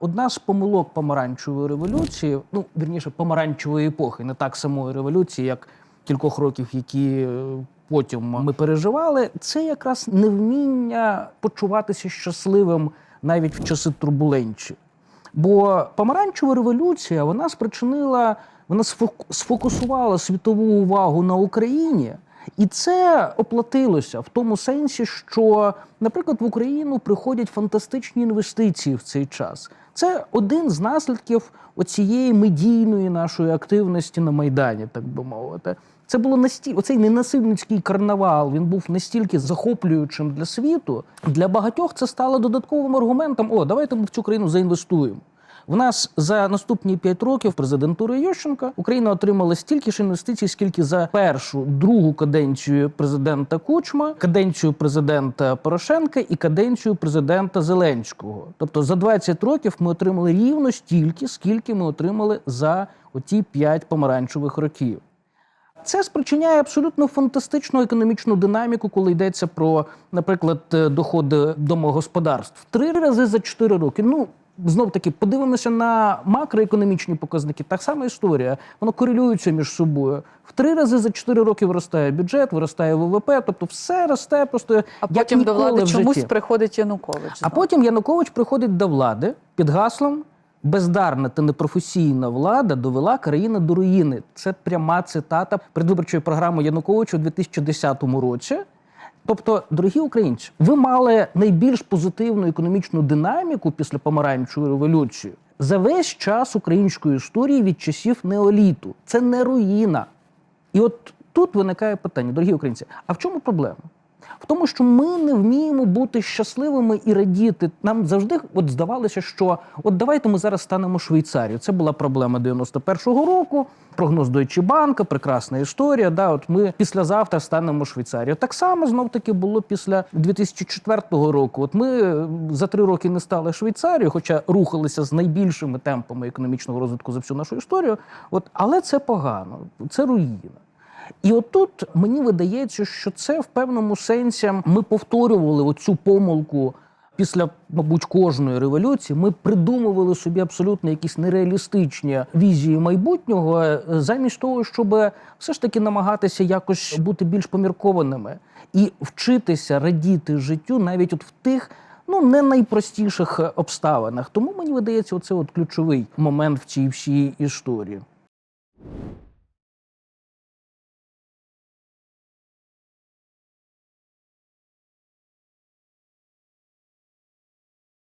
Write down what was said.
Одна з помилок помаранчевої революції, ну вірніше, помаранчевої епохи, не так самої революції, як кількох років, які е, потім ми переживали, це якраз невміння почуватися щасливим навіть в часи турбуленції. Бо помаранчева революція вона спричинила, вона сфокусувала світову увагу на Україні. І це оплатилося в тому сенсі, що, наприклад, в Україну приходять фантастичні інвестиції в цей час. Це один з наслідків оцієї медійної нашої активності на Майдані, так би мовити. Це було настільки оцей ненасильницький карнавал. Він був настільки захоплюючим для світу. Для багатьох це стало додатковим аргументом: о, давайте ми в цю країну заінвестуємо. В нас за наступні п'ять років президентури Ющенка Україна отримала стільки ж інвестицій, скільки за першу другу каденцію президента Кучма, каденцію президента Порошенка і каденцію президента Зеленського. Тобто за 20 років ми отримали рівно стільки, скільки ми отримали за оті п'ять помаранчевих років. Це спричиняє абсолютно фантастичну економічну динаміку, коли йдеться про, наприклад, е, доходи домогосподарств. Три рази за чотири роки. Ну знов таки подивимося на макроекономічні показники. Так сама історія. Воно корелюється між собою. В три рази за чотири роки виростає бюджет, виростає ВВП. Тобто все росте просто А як потім до влади в чомусь житті. приходить Янукович. А потім Янукович приходить до влади під гаслом бездарна та непрофесійна влада довела країну до руїни. Це пряма цитата передвиборчої програми Януковича у 2010 році. Тобто, дорогі українці, ви мали найбільш позитивну економічну динаміку після помаранчевої революції за весь час української історії від часів неоліту. Це не руїна. І от тут виникає питання, дорогі українці, а в чому проблема? В тому, що ми не вміємо бути щасливими і радіти. Нам завжди от здавалося, що от давайте ми зараз станемо Швейцарією. Це була проблема 91-го року. Прогноз Deutsche Bank, прекрасна історія. Да, от ми післязавтра станемо Швейцарією. Так само знов таки було після 2004 року. От ми е, за три роки не стали Швейцарією, хоча рухалися з найбільшими темпами економічного розвитку за всю нашу історію. От, але це погано, це руїна. І отут мені видається, що це в певному сенсі ми повторювали оцю помилку після, мабуть, кожної революції. Ми придумували собі абсолютно якісь нереалістичні візії майбутнього, е, замість того, щоб все ж таки намагатися якось бути більш поміркованими і вчитися радіти життю навіть от в тих. Ну, не найпростіших обставинах. Тому мені видається, оце от ключовий момент в цій всій історії.